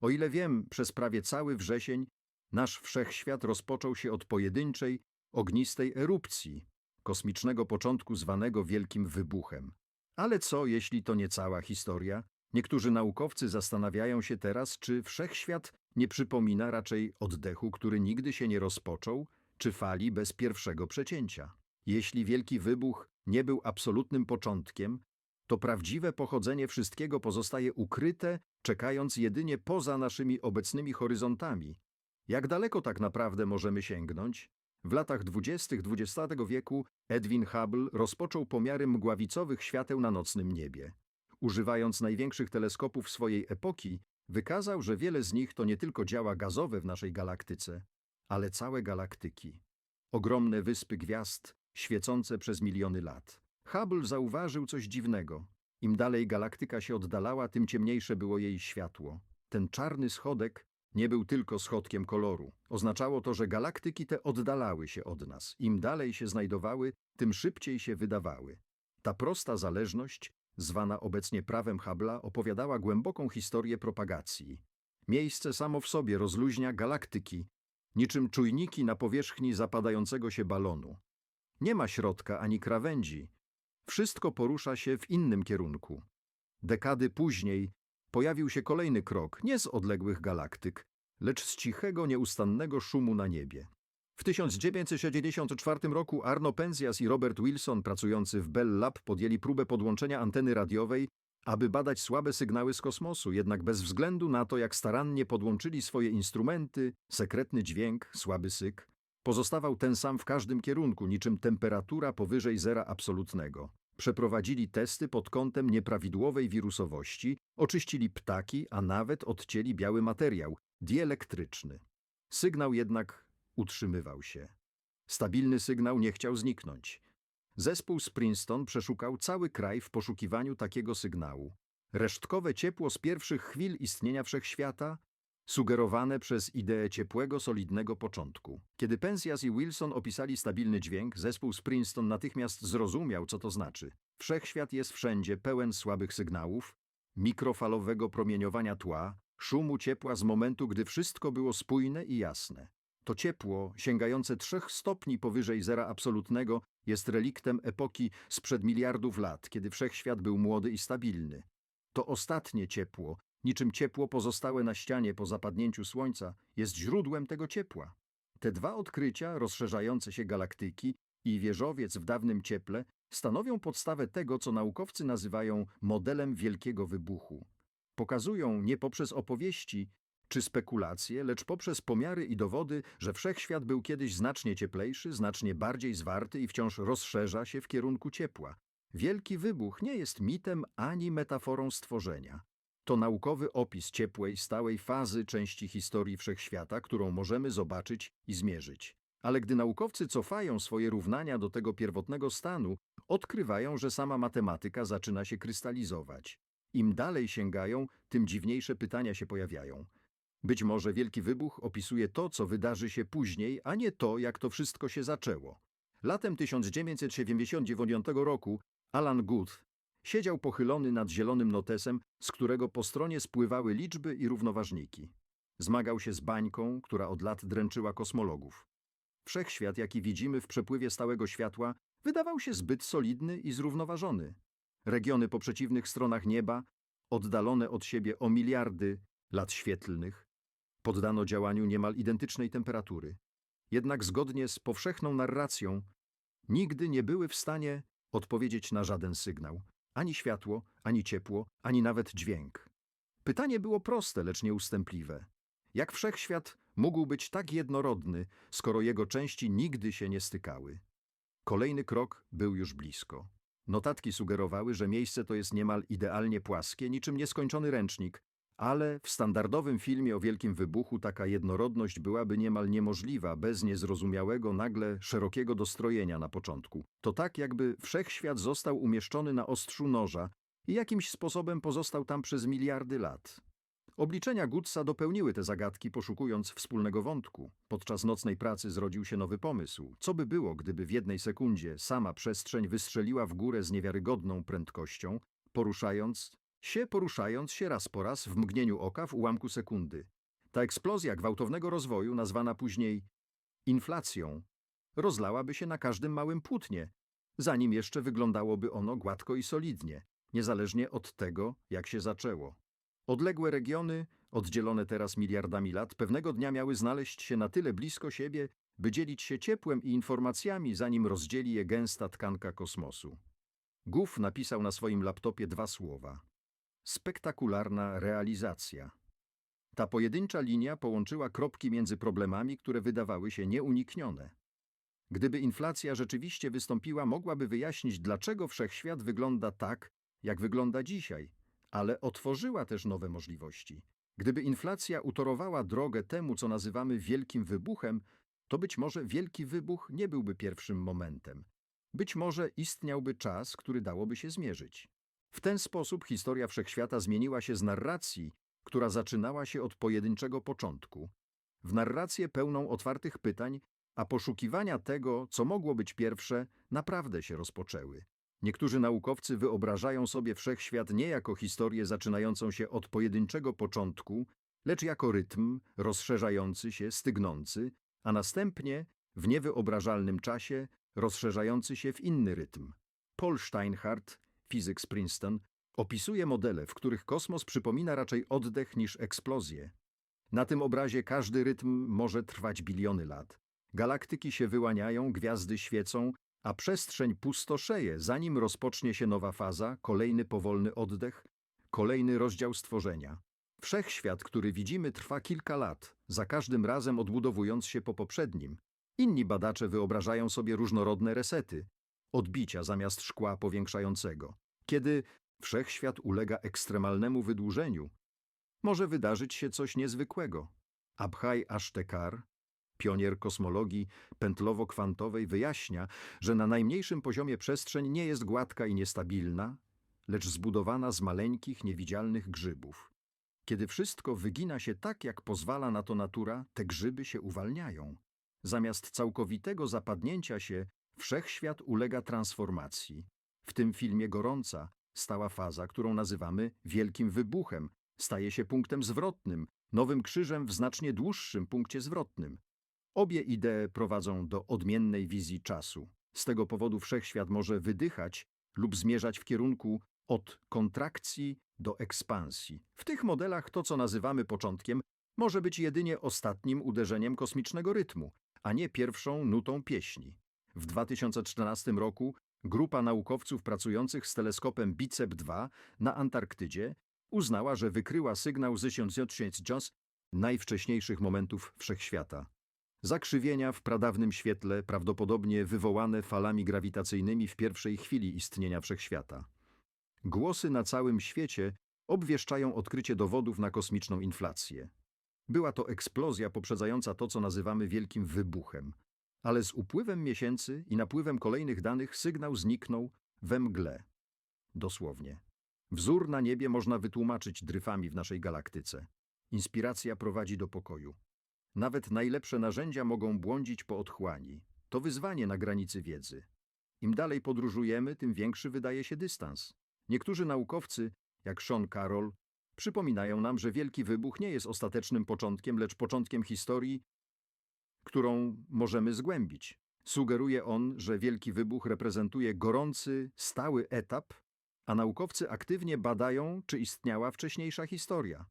O ile wiem, przez prawie cały wrzesień nasz wszechświat rozpoczął się od pojedynczej, ognistej erupcji, kosmicznego początku zwanego Wielkim Wybuchem. Ale co, jeśli to nie cała historia? Niektórzy naukowcy zastanawiają się teraz, czy wszechświat nie przypomina raczej oddechu, który nigdy się nie rozpoczął, czy fali bez pierwszego przecięcia. Jeśli Wielki Wybuch nie był absolutnym początkiem, to prawdziwe pochodzenie wszystkiego pozostaje ukryte, czekając jedynie poza naszymi obecnymi horyzontami. Jak daleko tak naprawdę możemy sięgnąć? W latach dwudziestych XX wieku Edwin Hubble rozpoczął pomiary mgławicowych świateł na nocnym niebie. Używając największych teleskopów swojej epoki, wykazał, że wiele z nich to nie tylko działa gazowe w naszej galaktyce, ale całe galaktyki. Ogromne wyspy gwiazd, świecące przez miliony lat. Hubble zauważył coś dziwnego. Im dalej galaktyka się oddalała, tym ciemniejsze było jej światło. Ten czarny schodek nie był tylko schodkiem koloru. Oznaczało to, że galaktyki te oddalały się od nas. Im dalej się znajdowały, tym szybciej się wydawały. Ta prosta zależność, zwana obecnie prawem Hubble'a, opowiadała głęboką historię propagacji. Miejsce samo w sobie rozluźnia galaktyki, niczym czujniki na powierzchni zapadającego się balonu. Nie ma środka ani krawędzi. Wszystko porusza się w innym kierunku. Dekady później pojawił się kolejny krok, nie z odległych galaktyk, lecz z cichego, nieustannego szumu na niebie. W 1994 roku Arno Penzias i Robert Wilson, pracujący w Bell Lab, podjęli próbę podłączenia anteny radiowej, aby badać słabe sygnały z kosmosu, jednak bez względu na to, jak starannie podłączyli swoje instrumenty, sekretny dźwięk, słaby syk, pozostawał ten sam w każdym kierunku, niczym temperatura powyżej zera absolutnego. Przeprowadzili testy pod kątem nieprawidłowej wirusowości, oczyścili ptaki, a nawet odcięli biały materiał, dielektryczny. Sygnał jednak utrzymywał się. Stabilny sygnał nie chciał zniknąć. Zespół z Princeton przeszukał cały kraj w poszukiwaniu takiego sygnału. Resztkowe ciepło z pierwszych chwil istnienia wszechświata, sugerowane przez ideę ciepłego, solidnego początku. Kiedy Penzias i Wilson opisali stabilny dźwięk, zespół z Princeton natychmiast zrozumiał, co to znaczy. Wszechświat jest wszędzie pełen słabych sygnałów, mikrofalowego promieniowania tła, szumu ciepła z momentu, gdy wszystko było spójne i jasne. To ciepło, sięgające trzech stopni powyżej zera absolutnego, jest reliktem epoki sprzed miliardów lat, kiedy wszechświat był młody i stabilny. To ostatnie ciepło, niczym ciepło pozostałe na ścianie po zapadnięciu słońca, jest źródłem tego ciepła. Te dwa odkrycia, rozszerzające się galaktyki i wieżowiec w dawnym cieple, stanowią podstawę tego, co naukowcy nazywają modelem wielkiego wybuchu. Pokazują nie poprzez opowieści czy spekulacje, lecz poprzez pomiary i dowody, że wszechświat był kiedyś znacznie cieplejszy, znacznie bardziej zwarty i wciąż rozszerza się w kierunku ciepła. Wielki wybuch nie jest mitem ani metaforą stworzenia. To naukowy opis ciepłej, stałej fazy części historii wszechświata, którą możemy zobaczyć i zmierzyć. Ale gdy naukowcy cofają swoje równania do tego pierwotnego stanu, odkrywają, że sama matematyka zaczyna się krystalizować. Im dalej sięgają, tym dziwniejsze pytania się pojawiają. Być może Wielki Wybuch opisuje to, co wydarzy się później, a nie to, jak to wszystko się zaczęło. Latem 1979 roku Alan Guth siedział pochylony nad zielonym notesem, z którego po stronie spływały liczby i równoważniki. Zmagał się z bańką, która od lat dręczyła kosmologów. Wszechświat, jaki widzimy w przepływie stałego światła, wydawał się zbyt solidny i zrównoważony. Regiony po przeciwnych stronach nieba, oddalone od siebie o miliardy lat świetlnych, poddano działaniu niemal identycznej temperatury. Jednak zgodnie z powszechną narracją, nigdy nie były w stanie odpowiedzieć na żaden sygnał. Ani światło, ani ciepło, ani nawet dźwięk. Pytanie było proste, lecz nieustępliwe. Jak wszechświat mógł być tak jednorodny, skoro jego części nigdy się nie stykały? Kolejny krok był już blisko. Notatki sugerowały, że miejsce to jest niemal idealnie płaskie, niczym nieskończony ręcznik, ale w standardowym filmie o wielkim wybuchu taka jednorodność byłaby niemal niemożliwa bez niezrozumiałego, nagle szerokiego dostrojenia na początku. To tak, jakby wszechświat został umieszczony na ostrzu noża i jakimś sposobem pozostał tam przez miliardy lat. Obliczenia Goodsa dopełniły te zagadki, poszukując wspólnego wątku. Podczas nocnej pracy zrodził się nowy pomysł. Co by było, gdyby w jednej sekundzie sama przestrzeń wystrzeliła w górę z niewiarygodną prędkością, poruszając się poruszając się raz po raz w mgnieniu oka w ułamku sekundy. Ta eksplozja gwałtownego rozwoju, nazwana później inflacją, rozlałaby się na każdym małym płótnie, zanim jeszcze wyglądałoby ono gładko i solidnie, niezależnie od tego, jak się zaczęło. Odległe regiony, oddzielone teraz miliardami lat, pewnego dnia miały znaleźć się na tyle blisko siebie, by dzielić się ciepłem i informacjami, zanim rozdzieli je gęsta tkanka kosmosu. Guf napisał na swoim laptopie dwa słowa. Spektakularna realizacja. Ta pojedyncza linia połączyła kropki między problemami, które wydawały się nieuniknione. Gdyby inflacja rzeczywiście wystąpiła, mogłaby wyjaśnić, dlaczego wszechświat wygląda tak, jak wygląda dzisiaj, ale otworzyła też nowe możliwości. Gdyby inflacja utorowała drogę temu, co nazywamy wielkim wybuchem, to być może wielki wybuch nie byłby pierwszym momentem. Być może istniałby czas, który dałoby się zmierzyć. W ten sposób historia wszechświata zmieniła się z narracji, która zaczynała się od pojedynczego początku, w narrację pełną otwartych pytań, a poszukiwania tego, co mogło być pierwsze, naprawdę się rozpoczęły. Niektórzy naukowcy wyobrażają sobie wszechświat nie jako historię zaczynającą się od pojedynczego początku, lecz jako rytm rozszerzający się, stygnący, a następnie w niewyobrażalnym czasie rozszerzający się w inny rytm. Paul Steinhardt, fizyk z Princeton, opisuje modele, w których kosmos przypomina raczej oddech niż eksplozję. Na tym obrazie każdy rytm może trwać biliony lat. Galaktyki się wyłaniają, gwiazdy świecą, a przestrzeń pustoszeje, zanim rozpocznie się nowa faza, kolejny powolny oddech, kolejny rozdział stworzenia. Wszechświat, który widzimy, trwa kilka lat, za każdym razem odbudowując się po poprzednim. Inni badacze wyobrażają sobie różnorodne resety, odbicia zamiast szkła powiększającego. Kiedy wszechświat ulega ekstremalnemu wydłużeniu, może wydarzyć się coś niezwykłego. Abhai Ashtekar, pionier kosmologii pętlowo-kwantowej, wyjaśnia, że na najmniejszym poziomie przestrzeń nie jest gładka i niestabilna, lecz zbudowana z maleńkich, niewidzialnych grzybów. Kiedy wszystko wygina się tak, jak pozwala na to natura, te grzyby się uwalniają. Zamiast całkowitego zapadnięcia się, wszechświat ulega transformacji. W tym filmie gorąca, stała faza, którą nazywamy wielkim wybuchem, staje się punktem zwrotnym, nowym krzyżem w znacznie dłuższym punkcie zwrotnym. Obie idee prowadzą do odmiennej wizji czasu. Z tego powodu wszechświat może wydychać lub zmierzać w kierunku od kontrakcji do ekspansji. W tych modelach to, co nazywamy początkiem, może być jedynie ostatnim uderzeniem kosmicznego rytmu, a nie pierwszą nutą pieśni. W 2014 roku grupa naukowców pracujących z teleskopem BICEP 2 na Antarktydzie uznała, że wykryła sygnał z 1900 najwcześniejszych momentów wszechświata. Zakrzywienia w pradawnym świetle, prawdopodobnie wywołane falami grawitacyjnymi w pierwszej chwili istnienia wszechświata. Głosy na całym świecie obwieszczają odkrycie dowodów na kosmiczną inflację. Była to eksplozja poprzedzająca to, co nazywamy wielkim wybuchem. Ale z upływem miesięcy i napływem kolejnych danych sygnał zniknął we mgle. Dosłownie. Wzór na niebie można wytłumaczyć dryfami w naszej galaktyce. Inspiracja prowadzi do pokoju. Nawet najlepsze narzędzia mogą błądzić po otchłani. To wyzwanie na granicy wiedzy. Im dalej podróżujemy, tym większy wydaje się dystans. Niektórzy naukowcy, jak Sean Carroll, przypominają nam, że Wielki Wybuch nie jest ostatecznym początkiem, lecz początkiem historii, którą możemy zgłębić. Sugeruje on, że Wielki Wybuch reprezentuje gorący, stały etap, a naukowcy aktywnie badają, czy istniała wcześniejsza historia.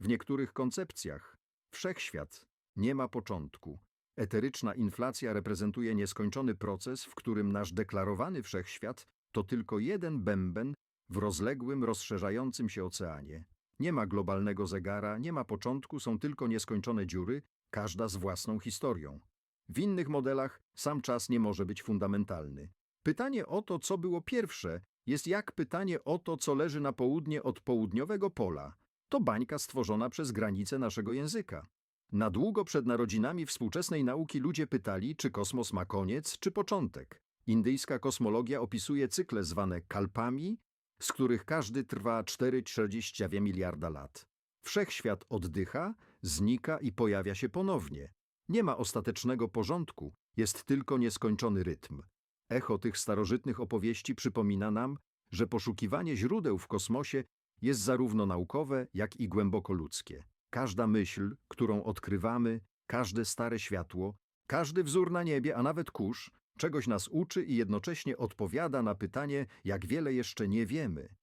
W niektórych koncepcjach wszechświat nie ma początku. Eteryczna inflacja reprezentuje nieskończony proces, w którym nasz deklarowany wszechświat to tylko jeden bęben w rozległym, rozszerzającym się oceanie. Nie ma globalnego zegara, nie ma początku, są tylko nieskończone dziury, każda z własną historią. W innych modelach sam czas nie może być fundamentalny. Pytanie o to, co było pierwsze, jest jak pytanie o to, co leży na południe od południowego pola. To bańka stworzona przez granice naszego języka. Na długo przed narodzinami współczesnej nauki ludzie pytali, czy kosmos ma koniec, czy początek. Indyjska kosmologia opisuje cykle zwane kalpami, z których każdy trwa 4,42 miliarda lat. Wszechświat oddycha, znika i pojawia się ponownie. Nie ma ostatecznego porządku, jest tylko nieskończony rytm. Echo tych starożytnych opowieści przypomina nam, że poszukiwanie źródeł w kosmosie jest zarówno naukowe, jak i głęboko ludzkie. Każda myśl, którą odkrywamy, każde stare światło, każdy wzór na niebie, a nawet kurz, czegoś nas uczy i jednocześnie odpowiada na pytanie, jak wiele jeszcze nie wiemy.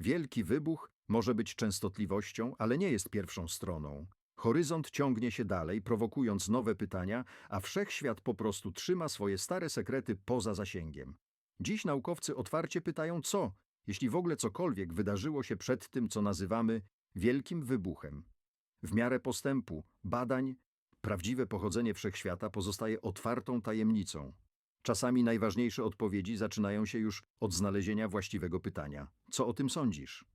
Wielki wybuch może być częstotliwością, ale nie jest pierwszą stroną. Horyzont ciągnie się dalej, prowokując nowe pytania, a wszechświat po prostu trzyma swoje stare sekrety poza zasięgiem. Dziś naukowcy otwarcie pytają, co, jeśli w ogóle cokolwiek wydarzyło się przed tym, co nazywamy wielkim wybuchem. W miarę postępu, badań, prawdziwe pochodzenie wszechświata pozostaje otwartą tajemnicą. Czasami najważniejsze odpowiedzi zaczynają się już od znalezienia właściwego pytania. Co o tym sądzisz?